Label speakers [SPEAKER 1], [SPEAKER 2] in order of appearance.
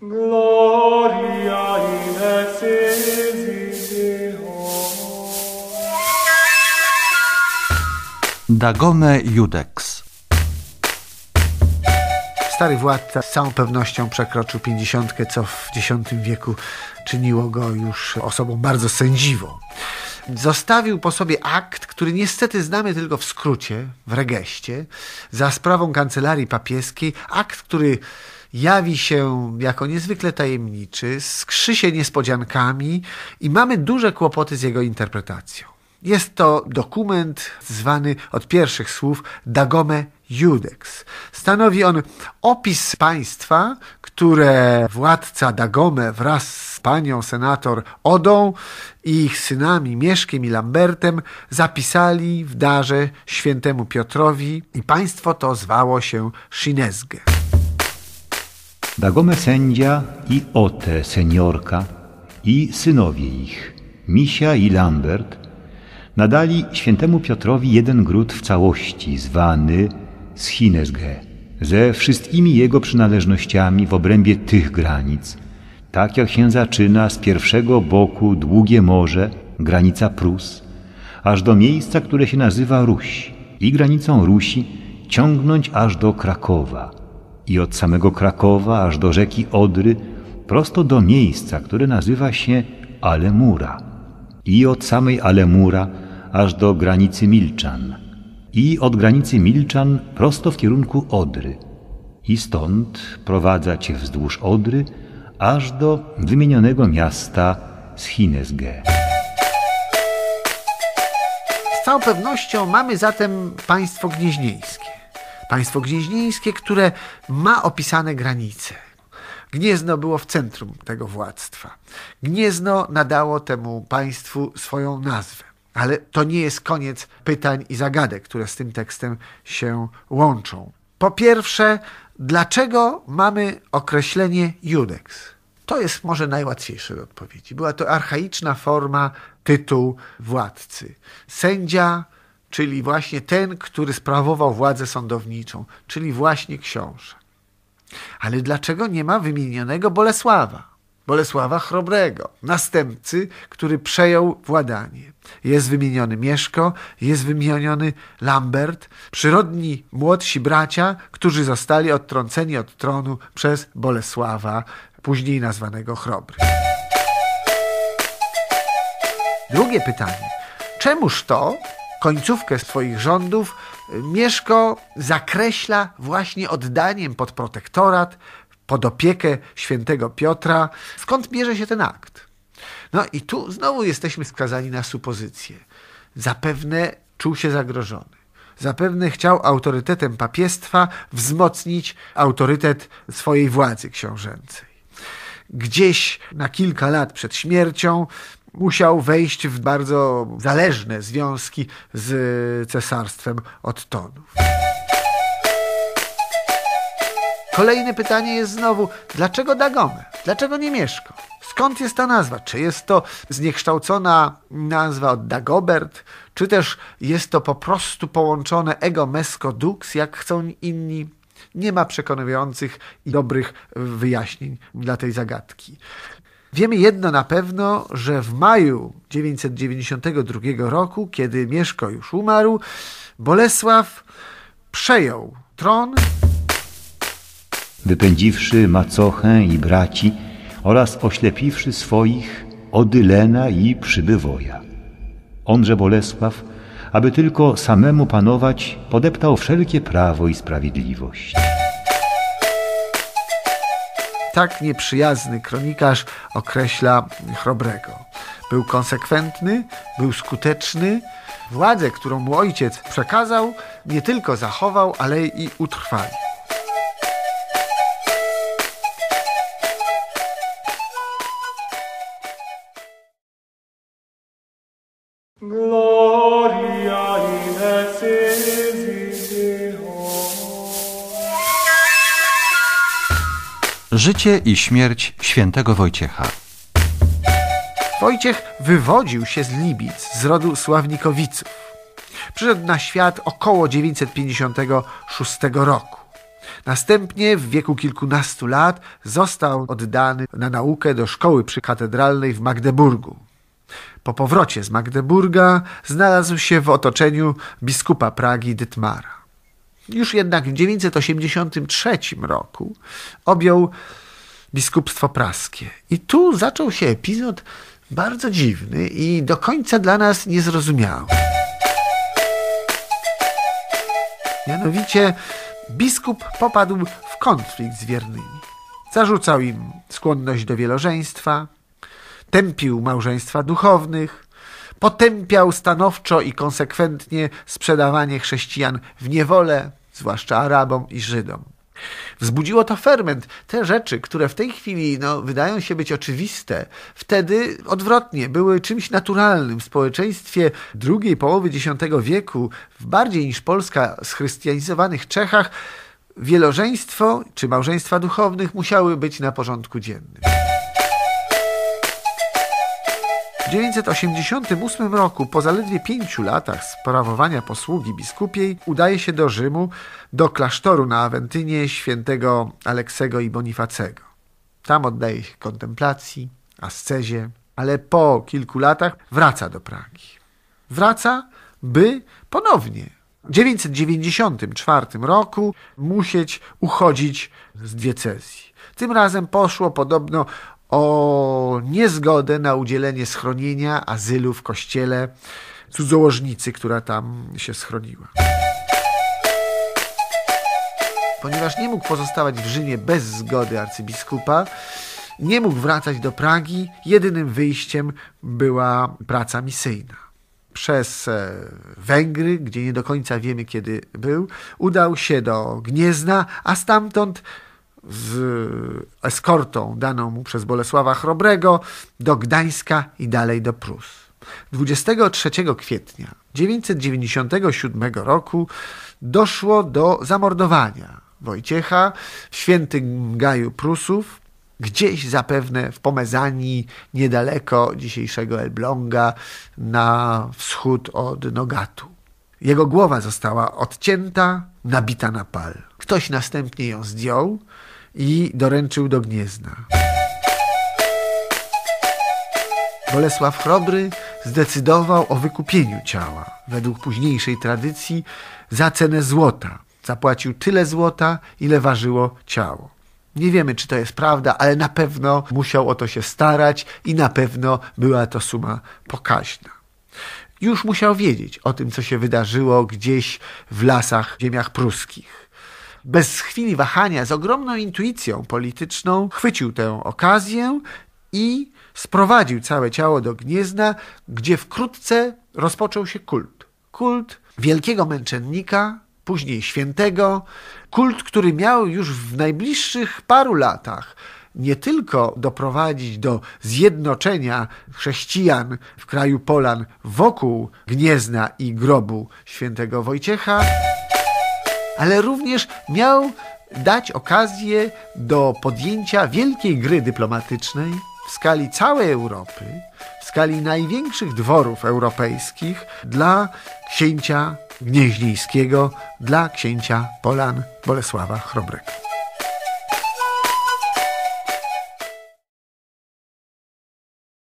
[SPEAKER 1] Gloria in excelsis Deo.
[SPEAKER 2] Dagome Judex.
[SPEAKER 3] Stary władca z całą pewnością przekroczył pięćdziesiątkę, co w X wieku czyniło go już osobą bardzo sędziwą. Zostawił po sobie akt, który niestety znamy tylko w skrócie, w regeście, za sprawą kancelarii papieskiej. Akt, który jawi się jako niezwykle tajemniczy, skrzy się niespodziankami i mamy duże kłopoty z jego interpretacją. Jest to dokument zwany od pierwszych słów Dagome Judex. Stanowi on opis państwa, które władca Dagome wraz z panią senator Odą i ich synami Mieszkiem i Lambertem zapisali w darze świętemu Piotrowi i państwo to zwało się Shinezge.
[SPEAKER 4] Dagome sędzia i Ote seniorka i synowie ich, Misia i Lambert, nadali świętemu Piotrowi jeden gród w całości, zwany Schinesge, ze wszystkimi jego przynależnościami w obrębie tych granic, tak jak się zaczyna z pierwszego boku długie morze, granica Prus, aż do miejsca, które się nazywa Ruś i granicą Rusi ciągnąć aż do Krakowa i od samego Krakowa aż do rzeki Odry prosto do miejsca, które nazywa się Alemura i od samej Alemura aż do granicy Milczan i od granicy Milczan prosto w kierunku Odry i stąd prowadza cię wzdłuż Odry aż do wymienionego miasta Schinesge.
[SPEAKER 3] Z całą pewnością mamy zatem państwo gnieźnieńskie. Państwo gnieźnieńskie, które ma opisane granice. Gniezno było w centrum tego władztwa. Gniezno nadało temu państwu swoją nazwę. Ale to nie jest koniec pytań i zagadek, które z tym tekstem się łączą. Po pierwsze, dlaczego mamy określenie judex? To jest może najłatwiejsze do odpowiedzi. Była to archaiczna forma tytuł władcy. Sędzia, czyli właśnie ten, który sprawował władzę sądowniczą, czyli właśnie książę. Ale dlaczego nie ma wymienionego Bolesława? Bolesława Chrobrego, następcy, który przejął władanie. Jest wymieniony Mieszko, jest wymieniony Lambert, przyrodni młodsi bracia, którzy zostali odtrąceni od tronu przez Bolesława, później nazwanego Chrobry. Drugie pytanie. Czemuż to końcówkę swoich rządów Mieszko zakreśla właśnie oddaniem pod protektorat, pod opiekę świętego Piotra. Skąd bierze się ten akt? No i tu znowu jesteśmy skazani na supozycję. Zapewne czuł się zagrożony. Zapewne chciał autorytetem papiestwa wzmocnić autorytet swojej władzy książęcej. Gdzieś na kilka lat przed śmiercią musiał wejść w bardzo zależne związki z cesarstwem Ottonów. Kolejne pytanie jest znowu, dlaczego Dagome? Dlaczego nie Mieszko? Skąd jest ta nazwa? Czy jest to zniekształcona nazwa od Dagobert, czy też jest to po prostu połączone ego mesko dux, jak chcą inni? Nie ma przekonujących i dobrych wyjaśnień dla tej zagadki. Wiemy jedno na pewno, że w maju 992 roku, kiedy Mieszko już umarł, Bolesław przejął tron
[SPEAKER 4] wypędziwszy macochę i braci oraz oślepiwszy swoich Odylena i Przybywoja. Onże Bolesław, aby tylko samemu panować, podeptał wszelkie prawo i sprawiedliwość.
[SPEAKER 3] Tak nieprzyjazny kronikarz określa Chrobrego. Był konsekwentny, był skuteczny. Władzę, którą mu ojciec przekazał, nie tylko zachował, ale i utrwalił.
[SPEAKER 2] Życie i śmierć świętego Wojciecha.
[SPEAKER 3] Wojciech wywodził się z Libic, z rodu Sławnikowiców. Przyszedł na świat około 956 roku. Następnie w wieku kilkunastu lat został oddany na naukę do szkoły przykatedralnej w Magdeburgu. Po powrocie z Magdeburga znalazł się w otoczeniu biskupa Pragi Dytmara. Już jednak w 983 roku objął biskupstwo praskie. I tu zaczął się epizod bardzo dziwny i do końca dla nas niezrozumiały. Mianowicie biskup popadł w konflikt z wiernymi. Zarzucał im skłonność do wielożeństwa, tępił małżeństwa duchownych, potępiał stanowczo i konsekwentnie sprzedawanie chrześcijan w niewolę, zwłaszcza Arabom i Żydom. Wzbudziło to ferment. Te rzeczy, które w tej chwili no, wydają się być oczywiste, wtedy odwrotnie były czymś naturalnym. W społeczeństwie drugiej połowy X wieku, w bardziej niż Polska schrystianizowanych Czechach, wielożeństwo czy małżeństwa duchownych musiały być na porządku dziennym. W 988 roku, po zaledwie pięciu latach sprawowania posługi biskupiej, udaje się do Rzymu, do klasztoru na Awentynie świętego Aleksego i Bonifacego. Tam oddaje się kontemplacji, ascezie, ale po kilku latach wraca do Pragi. Wraca, by ponownie w 994 roku musieć uchodzić z diecezji. Tym razem poszło podobno o niezgodę na udzielenie schronienia, azylu w kościele cudzołożnicy, która tam się schroniła. Ponieważ nie mógł pozostawać w Rzymie bez zgody arcybiskupa, nie mógł wracać do Pragi, jedynym wyjściem była praca misyjna. Przez e, Węgry, gdzie nie do końca wiemy kiedy był, udał się do Gniezna, a stamtąd z eskortą daną mu przez Bolesława Chrobrego do Gdańska i dalej do Prus. 23 kwietnia 997 roku doszło do zamordowania Wojciecha w świętym Gaju Prusów, gdzieś zapewne w Pomezanii, niedaleko dzisiejszego Elbląga, na wschód od Nogatu. Jego głowa została odcięta, nabita na pal. Ktoś następnie ją zdjął i doręczył do Gniezna. Bolesław Chrobry zdecydował o wykupieniu ciała. Według późniejszej tradycji za cenę złota. Zapłacił tyle złota, ile ważyło ciało. Nie wiemy, czy to jest prawda, ale na pewno musiał o to się starać i na pewno była to suma pokaźna. Już musiał wiedzieć o tym, co się wydarzyło gdzieś w lasach, ziemiach pruskich. Bez chwili wahania, z ogromną intuicją polityczną, chwycił tę okazję i sprowadził całe ciało do Gniezna, gdzie wkrótce rozpoczął się kult. Kult wielkiego męczennika, później świętego, kult, który miał już w najbliższych paru latach nie tylko doprowadzić do zjednoczenia chrześcijan w kraju Polan wokół Gniezna i grobu świętego Wojciecha, ale również miał dać okazję do podjęcia wielkiej gry dyplomatycznej w skali całej Europy, w skali największych dworów europejskich dla księcia Gnieźnieńskiego, dla księcia Polan Bolesława Chrobrego.